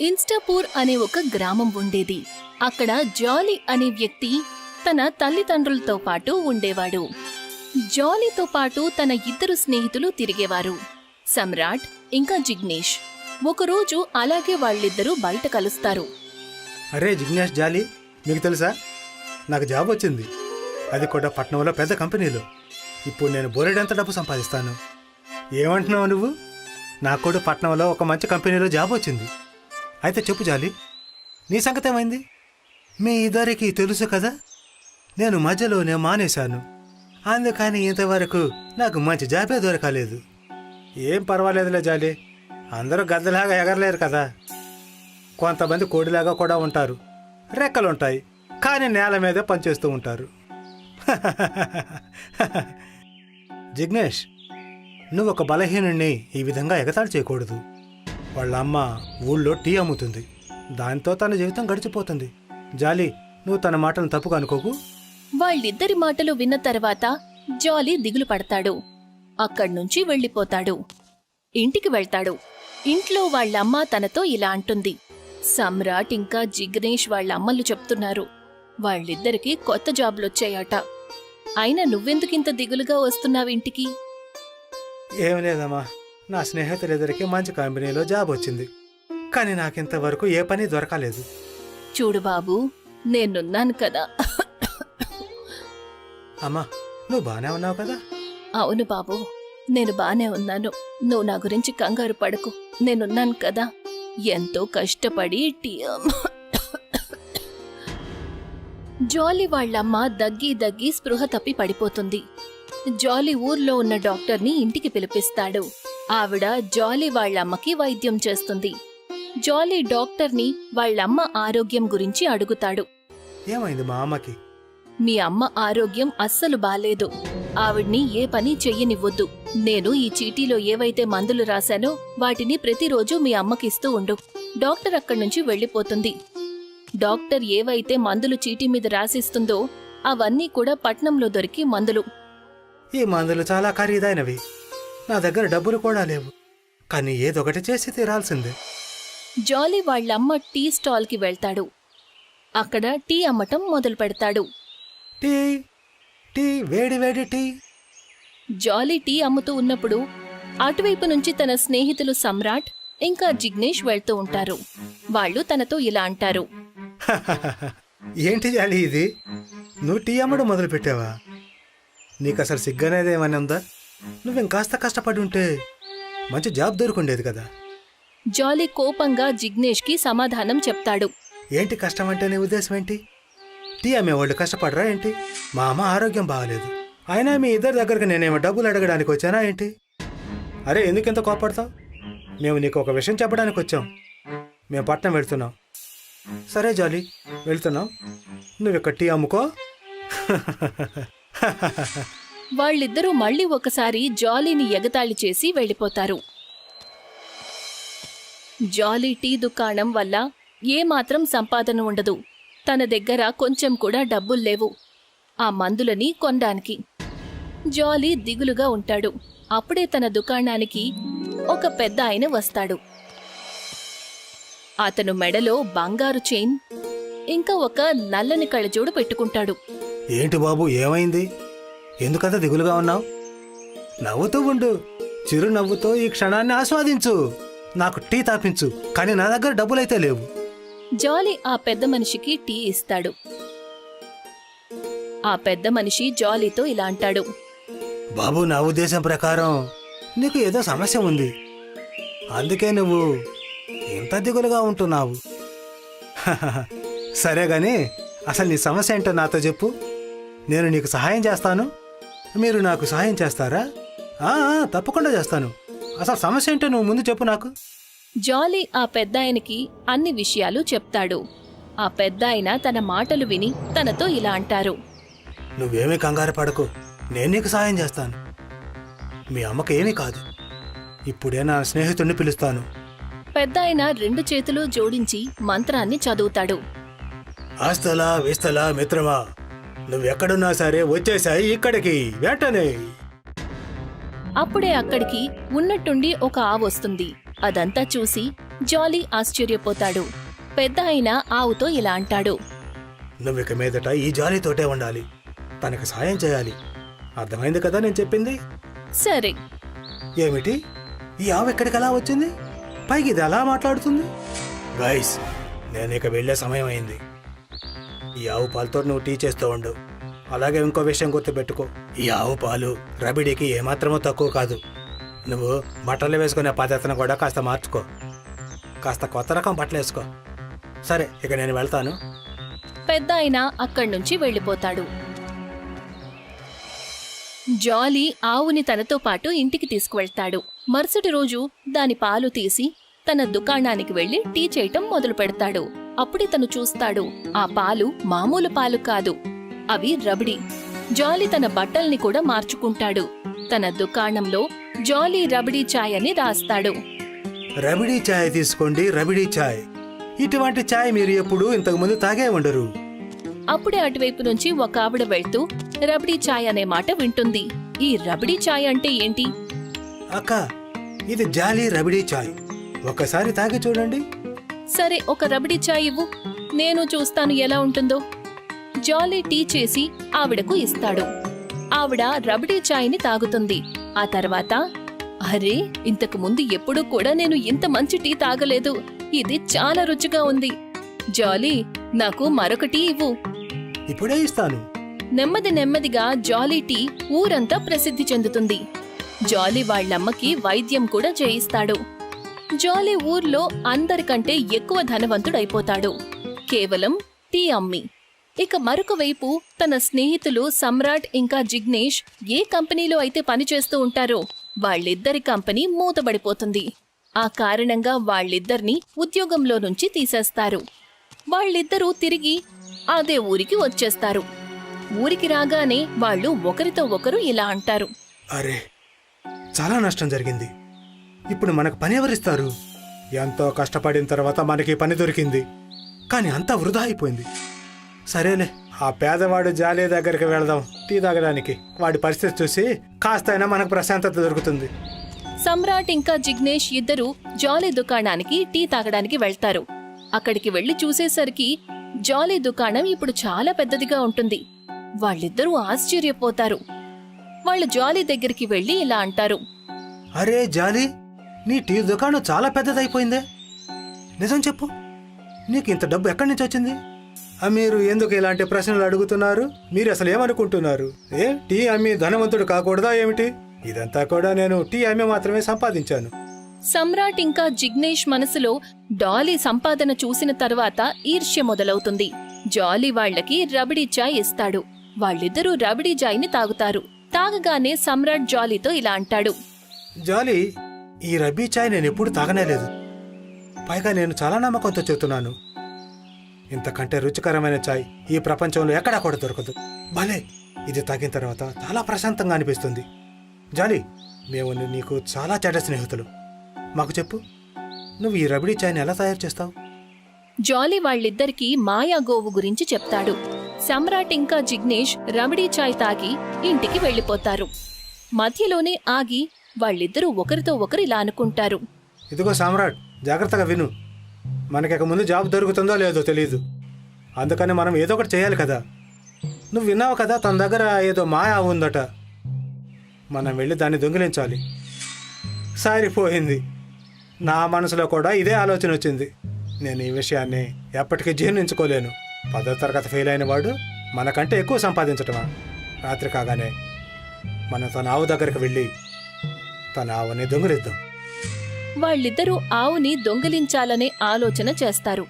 ఇన్స్టాపూర్ అనే ఒక గ్రామం ఉండేది. అక్కడ జాలీ అనే వ్యక్తి తన తల్లిదండ్రులతో పాటు ఉండేవాడు. జాలీతో పాటు తన ఇద్దరు స్నేహితులు తిరిగేవారు. సమ్రాట్ ఇంకా జిగ్నేష్. ఒకరోజు అలాగే వాళ్ళిద్దరూ బయట కలుస్తారు. అరే జిగ్నేష్ జాలి మీకు తెలుసా? నాకు జాబ్ వచ్చింది. అది కూడా పట్నంలో పెద్ద కంపెనీలో. ఇప్పుడు నేను బోలెడంత డబ్బు సంపాదిస్తాను. ఏమంటున్నావు నువ్వు? నాకు కూడా పట్నంలో ఒక మంచి కంపెనీలో జాబ్ వచ్చింది. అయితే చెప్పు జాలి. నీ సంగతి ఏమైంది మీ ఇద్దరికి తెలుసు కదా? నేను మధ్యలోనే మానేశాను. అందుకని ఇంతవరకు నాకు మంచి జాబే దొరకలేదు. ఏం పర్వాలేదులే జాలి. అందరూ గద్దలాగా ఎగరలేరు కదా. కొంతమంది కోడిలాగా కూడా ఉంటారు. రెక్కలుంటాయి. కానీ నేల మీదే పనిచేస్తూ ఉంటారు. జిగ్నేష్ నువ్వు ఒక బలహీనుణ్ణి ఈ విధంగా ఎగతాళి చేయకూడదు. వాళ్ళ అమ్మ ఊళ్ళో టీ అమ్ముతుంది. దాంతో తన జీవితం గడిచిపోతుంది. జాలి నువ్వు తన మాటను తప్పుగా అనుకోకు? వాళ్ళిద్దరి మాటలు విన్న తర్వాత జాలీ దిగులు పడతాడు. అక్కడ్నుంచి వెళ్ళిపోతాడు. ఇంటికి వెళ్తాడు. ఇంట్లో వాళ్ళమ్మ తనతో ఇలా అంటుంది. సమ్రాట్ ఇంకా జిగ్నేష్ వాళ్ళ అమ్మలు చెప్తున్నారు. వాళ్ళిద్దరికి కొత్త జాబ్లొచ్చాయట. అయినా నువ్వెందుకింత దిగులుగా వస్తున్నావు ఇంటికి? ఏం లేదమ్మా. నా స్నేహితులిద్దరికి మంచి కంపెనీలో జాబ్ వచ్చింది. కానీ నాకింతవరకు ఏ పని దొరకలేదు. చూడు బాబు నేనున్నాను కదా. అమ్మా నువ్వు బాగానే ఉన్నావు కదా? అవును బాబు నేను బానే ఉన్నాను. నువ్వు నా గురించి కంగారు పడకు. నేనున్నాను కదా. ఎంతో కష్టపడి టీఎం జాలీ వాళ్ళమ్మ దగ్గి దగ్గి స్పృహ తప్పి పడిపోతుంది. జాలీ ఊర్లో ఉన్న డాక్టర్ని ఇంటికి పిలిపిస్తాడు. ఆవిడ జాలీ వాళ్ళమ్మకి వైద్యం చేస్తుంది. జాలీ డాక్టర్ని వాళ్ళమ్మ ఆరోగ్యం గురించి అడుగుతాడు. ఏమైంది మా అమ్మకి? మీ అమ్మ ఆరోగ్యం అస్సలు బాలేదు. ఆవిడ్ని ఏ పని చెయ్యనివ్వొద్దు. నేను ఈ చీటీలో ఏవైతే మందులు రాశానో వాటిని ప్రతిరోజు మీ అమ్మకిస్తూ ఉండు. డాక్టర్ అక్కడి నుంచి వెళ్ళిపోతుంది. డాక్టర్ ఏవైతే మందులు చీటీ మీద రాసిస్తుందో అవన్నీ కూడా పట్నంలో దొరికి మందులు. ఈ మందులు చాలా ఖరీదైనవి. నా దగ్గర డబ్బులు కూడా లేవు. కానీ ఏదొకటి చేసి తీరాల్సిందే. జాలీ వాళ్ళమ్మ టీ స్టాల్కి వెళ్తాడు. అక్కడ టీ అమ్మటం మొదలు పెడతాడు. టీ? టీ వేడి వేడి టీ? జాలీ టీ అమ్ముతూ ఉన్నప్పుడు అటువైపు నుంచి తన స్నేహితులు సమ్రాట్ ఇంకా జిగ్నేష్ వెళ్తూ ఉంటారు. వాళ్ళు తనతో ఇలా అంటారు. ఏంటి జాలి ఇది? నువ్వు టీ అమ్మడం మొదలు పెట్టావా నీకు అసలు సిగ్గనేది ఏమని ఉందా నువ్వు ఇంకాస్త కష్టపడి ఉంటే మంచి జాబ్ దొరుకుండేది కదా. జాలీ కోపంగా జిగ్నేష్కి సమాధానం చెప్తాడు. ఏంటి కష్టం అంటే నీ ఉద్దేశం ఏంటి టీ అమ్మేవాళ్ళు కష్టపడరా ఏంటి? మా అమ్మ ఆరోగ్యం బాగాలేదు. అయినా మీ ఇద్దరి దగ్గరకు నేనేమో డబ్బులు అడగడానికి వచ్చానా ఏంటి? అరే ఎందుకు ఇంత కోపడతావు? మేము నీకు ఒక విషయం చెప్పడానికి వచ్చాం. మేము పట్నం వెళ్తున్నాం. సరే జాలి వెళ్తున్నాం. నువ్వు ఇక్కడ టీ అమ్ముకో. వాళ్ళిద్దరూ మళ్ళీ ఒకసారి జాలీని ఎగతాళి చేసి వెళ్ళిపోతారు. జాలీ టీ దుకాణం వల్ల ఏమాత్రం సంపాదన ఉండదు. తన దగ్గర కొంచెం కూడా డబ్బులు లేవు. ఆ మందులని కొనడానికి. జాలీ దిగులుగా ఉంటాడు. అప్పుడే తన దుకాణానికి ఒక పెద్ద ఆయన వస్తాడు. అతను మెడలో బంగారు చైన్ ఇంకా ఒక నల్లని కళ్ళజోడు పెట్టుకుంటాడు. ఏంటి బాబు ఏమైంది? ఎందుకంత దిగులుగా ఉన్నావు? నవ్వుతూ ఉండు. చిరు నవ్వుతో ఈ క్షణాన్ని ఆస్వాదించు. నాకు టీ తాపించు కానీ నా దగ్గర డబ్బులైతే లేవు. జాలీ ఆ పెద్ద మనిషికి టీ ఇస్తాడు. ఆ పెద్ద మనిషి జాలీతో ఇలా అంటాడు. బాబు నా ఉద్దేశం ప్రకారం నీకు ఏదో సమస్య ఉంది. అందుకే నువ్వు ఇంత దిగులుగా ఉంటున్నావు. సరే గాని అసలు నీ సమస్య ఏంటో నాతో చెప్పు. నేను నీకు సహాయం చేస్తాను. మీరు నాకు సహాయం చేస్తారా? తప్పకుండా చేస్తాను. అసలు సమస్య ఏంటో నువ్వు ముందు చెప్పు నాకు. జాలీ ఆ పెద్దాయనకి అన్ని విషయాలు చెప్తాడు. ఆ పెద్దాయన తన మాటలు విని తనతో ఇలా అంటారు. నువ్వేమీ కంగారు పడకు. నేను నీకు సహాయం చేస్తాను. మీ అమ్మకి ఏమీ కాదు. ఇప్పుడే నా స్నేహితుడిని పిలుస్తాను. పెద్దాయన రెండు చేతులు జోడించి మంత్రాన్ని చదువుతాడు. ఆస్తలా విస్తలా మిత్రమా? నువ్వెక్కడున్నా సరే వచ్చేసాయి ఇక్కడికి వెంటనే. అప్పుడే అక్కడికి ఉన్నట్టుండి ఒక ఆవొస్తుంది అదంతా చూసి జాలీ ఆశ్చర్యపోతాడు. పెద్ద అయిన ఆవుతో ఇలా అంటాడు. నువ్వు ఇక మీదట ఈ జాలితోటే ఉండాలి. తనకు సాయం చేయాలి. అర్థమైంది కదా నేను చెప్పింది? సరే. ఏమిటి? ఈ ఆవు ఎక్కడికి ఎలా వచ్చింది? పైకి ఇది ఎలా మాట్లాడుతుంది? గైస్ నేను ఇక వెళ్ళే సమయం అయింది. ఈ ఆవు పాలతో నువ్వు టీ చేస్తూ ఉండు. అలాగే ఇంకో విషయం గుర్తుపెట్టుకో. ఈ ఆవు పాలు రబిడీకి ఏమాత్రమో తక్కువ కాదు. నువ్వు బట్టలు వేసుకునే పద్ధతిని కూడా కాస్త మార్చుకో. కాస్త కొత్త రకం బట్టలు వేసుకో. సరే ఇక నేను వెళ్తాను. పెద్ద ఆయన అక్కడి నుంచి వెళ్ళిపోతాడు. జాలీ ఆవుని తనతో పాటు ఇంటికి తీసుకువెళ్తాడు. మరుసటి రోజు దాని పాలు తీసి తన దుకాణానికి వెళ్ళి టీ చేయటం మొదలు పెడతాడు అప్పుడే తను చూస్తాడు ఆ పాలు మామూలు పాలు కాదు అవి రబడి. జాలీ తన బట్టల్ని కూడా మార్చుకుంటాడు. తన దుకాణంలో జాలీ రబడీ ఛాయ్ అని రాస్తాడు. రబిడీ ఛాయ్ తీసుకోండి రబిడీ ఛాయ్ ఇటువంటి ఛాయ్ మీరు ఎప్పుడు ఇంతకుముందు తాగే ఉండరు. అప్పుడే అటువైపు నుంచి ఒక ఆవిడ వెళ్తూ రబడీ ఛాయ్ అనే మాట వింటుంది. ఈ రబడీ ఛాయ్ అంటే ఏంటి? అక్క ఇది జాలీ రబిడీ ఛాయ్ ఒక్కసారి తాగి చూడండి. సరే ఒక రబడీ ఛాయ్ ఇవ్వు. నేను చూస్తాను ఎలా ఉంటుందో. జాలీ టీ చేసి ఆవిడకు ఇస్తాడు. ఆవిడ రబడీ ఛాయ్ని తాగుతుంది. ఆ తర్వాత అరే ఇంతకు ముందు ఎప్పుడూ కూడా నేను ఇంత మంచి టీ తాగలేదు. ఇది చాలా రుచిగా ఉంది. జాలీ నాకు మరొక టీ ఇవ్వు. ఇప్పుడే ఇస్తాను. నెమ్మది నెమ్మదిగా జాలీ టీ ఊరంతా ప్రసిద్ధి చెందుతుంది. జాలీ వాళ్ళమ్మకి వైద్యం కూడా చేయిస్తాడు. జాలీ ఊర్లో అందరికంటే ఎక్కువ ధనవంతుడైపోతాడు. కేవలం టీ అమ్మి. ఇక మరొక వైపు తన స్నేహితులు సమ్రాట్ ఇంకా జిగ్నేష్ ఏ కంపెనీలో అయితే పనిచేస్తూ ఉంటారో వాళ్ళిద్దరి కంపెనీ మూతబడిపోతుంది. ఆ కారణంగా వాళ్ళిద్దరినీ ఉద్యోగంలో నుంచి తీసేస్తారు. వాళ్ళిద్దరూ తిరిగి అదే ఊరికి వచ్చేస్తారు. ఊరికి రాగానే వాళ్ళు ఒకరితో ఒకరు ఇలా అంటారు. అరే చాలా నష్టం జరిగింది. ఇప్పుడు మనకు పని ఎవరిస్తారు? ఎంతో కష్టపడిన తర్వాత మనకి పని దొరికింది. కానీ అంతా వృధా అయిపోయింది. సరేలే ఆ పేదవాడు జాలీ దగ్గరికి వెళదాం టీ తాగడానికి. వాడి పరిస్థితి చూసి కాస్తైనా మనకు ప్రశాంతత దొరుకుతుంది. సమ్రాట్ ఇంకా జిగ్నేష్ ఇద్దరు జాలీ దుకాణానికి టీ తాగడానికి వెళ్తారు. అక్కడికి వెళ్ళి చూసేసరికి జాలీ దుకాణం ఇప్పుడు చాలా పెద్దదిగా ఉంటుంది. వాళ్ళిద్దరూ ఆశ్చర్యపోతారు. వాళ్ళు జాలీ దగ్గరికి వెళ్ళి ఇలా అంటారు. అరే జాలీ నీ టీ దుకాణం చాలా పెద్దదైపోయిందే. నిజం చెప్పు. నీకు ఇంత డబ్బు ఎక్కడి నుంచి వచ్చింది? మీరు ఎందుకు ఇలాంటి ప్రశ్నలు అడుగుతున్నారు? మీరు అసలు ఏమనుకుంటున్నారు? ఏ టీ అమ్మి ధనవంతుడు కాకూడదా ఏమిటి? ఇదంతా కూడా నేను టీ అమ్మి మాత్రమే సంపాదించాను. సమ్రాట్ ఇంకా జిగ్నేష్ మనసులో డాలీ సంపాదన చూసిన తర్వాత ఈర్ష్య మొదలవుతుంది. జాలీ వాళ్ళకి రబడీ చాయ్ ఇస్తాడు. వాళ్ళిద్దరూ రబడీ చాయ్ని తాగుతారు. తాగగానే సమ్రాట్ జాలీతో ఇలా అంటాడు. జాలీ ఈ రబ్బీ చాయ్ నేను ఎప్పుడు తాగనేలేదు. పైగా నేను చాలా నమ్మకంతో చెప్తున్నాను ఇంతకంటే రుచికరమైన చాయ్ ఈ ప్రపంచంలో ఎక్కడా కూడా దొరకదు. భలే! ఇది తాగిన తర్వాత చాలా ప్రశాంతంగా అనిపిస్తుంది. జాలీ మేము నీకు చాలా చెడ్డ స్నేహితులు. మాకు చెప్పు నువ్వు ఈ రబడీ చాయ్ని ఎలా తయారు చేస్తావు? జాలీ వాళ్ళిద్దరికీ మాయా గోవు గురించి చెప్తాడు. సమ్రాట్ ఇంకా జిగ్నేష్ రబడీ చాయ్ తాగి ఇంటికి వెళ్ళిపోతారు. మధ్యలోనే ఆగి వాళ్ళిద్దరూ ఒకరితో ఒకరు ఇలా అనుకుంటారు. ఇదిగో సామ్రాట్ జాగ్రత్తగా విను. మనకి ముందు జాబ్ దొరుకుతుందో లేదో తెలియదు అందుకని మనం ఏదో ఒకటి చేయాలి కదా. నువ్వు విన్నావు కదా తన దగ్గర ఏదో మాయా ఉందట. మనం వెళ్ళి దాన్ని దొంగిలించాలి. సారిపోయింది. నా మనసులో కూడా ఇదే ఆలోచన వచ్చింది. నేను ఈ విషయాన్ని ఎప్పటికీ జీర్ణించుకోలేను. పదో తరగతి ఫెయిల్ అయిన వాడు మనకంటే ఎక్కువ సంపాదించటమా? రాత్రి కాగానే మనం తన ఆవు దగ్గరికి వెళ్ళి తన ఆవుని దొంగిలిద్దాం. వాళ్ళిద్దరూ ఆవుని దొంగిలించాలనే ఆలోచన చేస్తారు.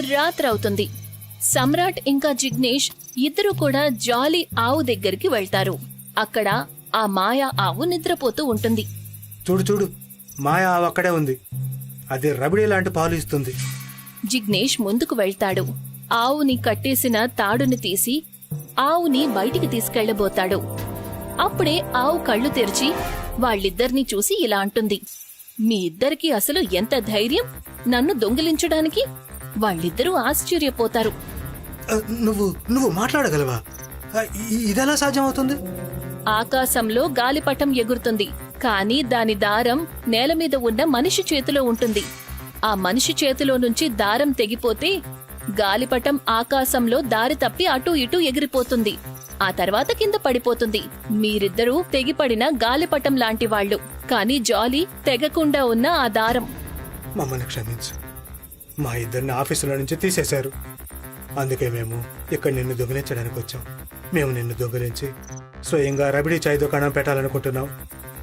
రాత్రవుతుంది. సమ్రాట్ ఇంకా జిగ్నేష్ ఇద్దరు కూడా జాలీ ఆవు దగ్గరికి వెళ్తారు. అక్కడ ఆ మాయా ఆవు నిద్రపోతూ ఉంటుంది. చూడు చూడు మాయా ఆవు అక్కడే ఉంది. అది రబడి లాంటి పాలు ఇస్తుంది. జిగ్నేష్ ముందుకు వెళ్తాడు. ఆవుని కట్టేసిన తాడుని తీసి ఆవుని బయటికి తీసుకెళ్ళబోతాడు అప్పుడే ఆవు కళ్ళు తెరిచి వాళ్ళిద్దరినీ చూసి ఇలా అంటుంది. మీ ఇద్దరికి అసలు ఎంత ధైర్యం? నన్ను దొంగిలించడానికి వాళ్ళిద్దరూ ఆశ్చర్యపోతారు. నువ్వు నువ్వు మాట్లాడగలవా? ఇదెలా సాధ్యమవుతుంది? ఆకాశంలో గాలిపటం ఎగురుతుంది. కానీ దాని దారం నేల మీద ఉన్న మనిషి చేతిలో ఉంటుంది. ఆ మనిషి చేతిలో నుంచి దారం తెగిపోతే గాలిపటం ఆకాశంలో దారి తప్పి అటూ ఇటూ ఎగిరిపోతుంది. ఆ తర్వాత కింద పడిపోతుంది. మీరిద్దరూ తెగిపడిన గాలిపటం లాంటి వాళ్ళు. కానీ జాలీ తెగకుండా ఉన్న ఆ దారం. మమ్మల్ని క్షమించు. మా ఇద్దరిని ఆఫీసులో నుంచి తీసేశారు. అందుకే మేము ఇక్కడ నిన్ను దొంగిలించడానికి వచ్చాం. మేము నిన్ను దొంగిలించి స్వయంగా రబిడీ చాయ్ దుకాణం పెట్టాలనుకుంటున్నాం.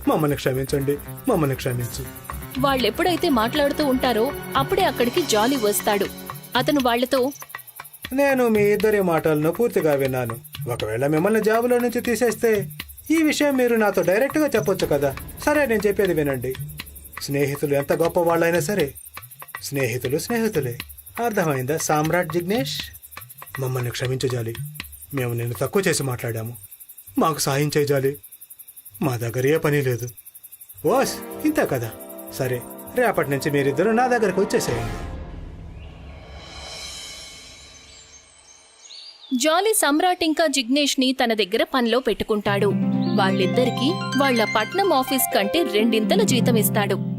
మమ్మల్ని క్షమించండి. మమ్మల్ని క్షమించు. వాళ్ళెప్పుడైతే మాట్లాడుతూ ఉంటారో అప్పుడే అక్కడికి జాలీ వస్తాడు. అతను వాళ్ళతో నేను మీ ఇద్దరి మాటలను పూర్తిగా విన్నాను. ఒకవేళ మిమ్మల్ని జాబులో నుంచి తీసేస్తే ఈ విషయం మీరు నాతో డైరెక్ట్గా చెప్పొచ్చు కదా. సరే నేను చెప్పేది వినండి. స్నేహితులు ఎంత గొప్ప వాళ్ళైనా సరే స్నేహితులు స్నేహితులే. అర్థమైందా సామ్రాట్ జిగ్నేష్? మమ్మల్ని క్షమించజాలి మేము నిన్ను తక్కువ చేసి మాట్లాడాము. మాకు సాయం చేయాలి మా దగ్గర ఏ పని లేదు. ఓస్ ఇంతే కదా. సరే రేపటి నుంచి మీరిద్దరూ నా దగ్గరకు వచ్చేసేయండి. జాలీ సమ్రాట్ ఇంకా జిగ్నేష్ని తన దగ్గర పనిలో పెట్టుకుంటాడు. వాళ్ళిద్దరికీ వాళ్ళ పట్నం ఆఫీస్ కంటే రెండింతల జీతం ఇస్తాడు.